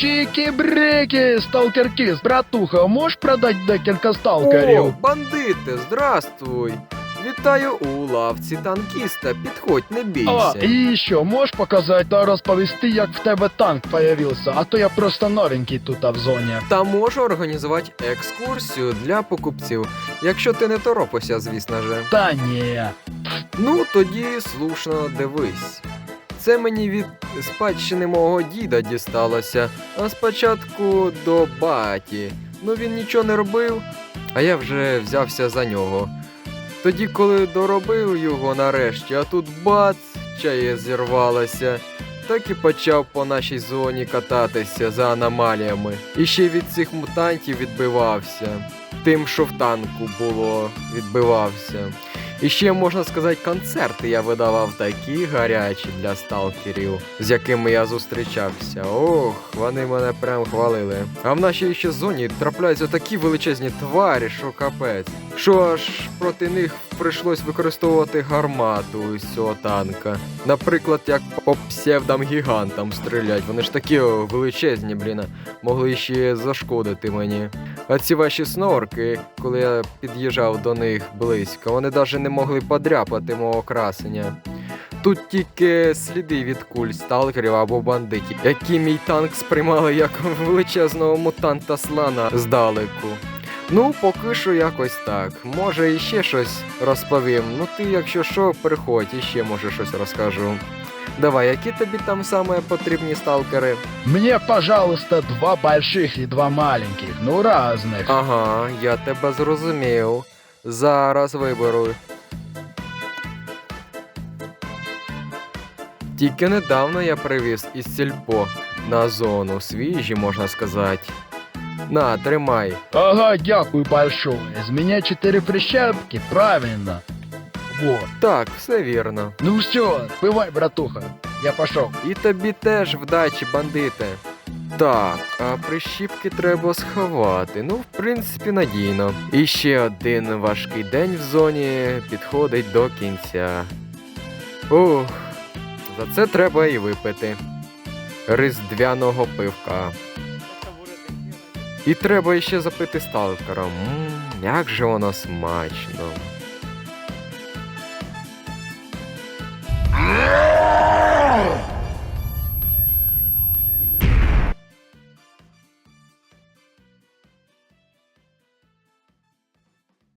Чики-брики, сталкерки, братуха, можеш продати декілька О, сталкерів? бандите, здравствуй! Вітаю у лавці танкіста. Підходь, не А, бійся. і що, можеш показати та розповісти, як в тебе танк появився, а то я просто новенький тут а в зоні. Та можу організувати екскурсію для покупців, якщо ти не торопишся, звісно же. Та ні. Ну, тоді слушно дивись. Це мені від спадщини мого діда дісталося, а спочатку до баті. Ну він нічого не робив, а я вже взявся за нього. Тоді, коли доробив його нарешті, а тут бац, чає зірвалося. Так і почав по нашій зоні кататися за аномаліями. І ще від цих мутантів відбивався. Тим, що в танку було, відбивався. І ще можна сказати, концерти я видавав такі гарячі для сталкерів, з якими я зустрічався. Ох, вони мене прям хвалили. А в нашій ще зоні трапляються такі величезні тварі, що капець. Що аж проти них прийшлось використовувати гармату з цього танка. Наприклад, як по псевдам гігантам стрілять. Вони ж такі величезні, блін, могли ще зашкодити мені. А ці ваші снорки, коли я під'їжджав до них близько, вони навіть не могли подряпати мого красення. Тут тільки сліди від куль сталкерів або бандитів, які мій танк сприймали як величезного мутанта слана здалеку. Ну, поки що якось так. Може, іще щось розповім. Ну ти, якщо що, приходь, іще може щось розкажу. Давай, які тобі там саме потрібні сталкери? Мне, пожалуйста, два больших и два маленьких, ну разных. Ага, я тебе зрозумів. Зараз виберу. Тільки недавно я привіз із сільпо на зону, свіжі, можна сказати. На, тримай. Ага, дякую большое. Из меня четыре прищепки, правильно. Вот. Так, все вірно. Ну все, бывай, братуха. Я пошел. І тобі теж вдачі, бандите. Так, а прищіпки треба сховати. Ну, в принципі, надійно. І ще один важкий день в зоні підходить до кінця. Ух, за це треба і випити. Різдвяного пивка. І треба іще запити сталкером. Як же воно смачно.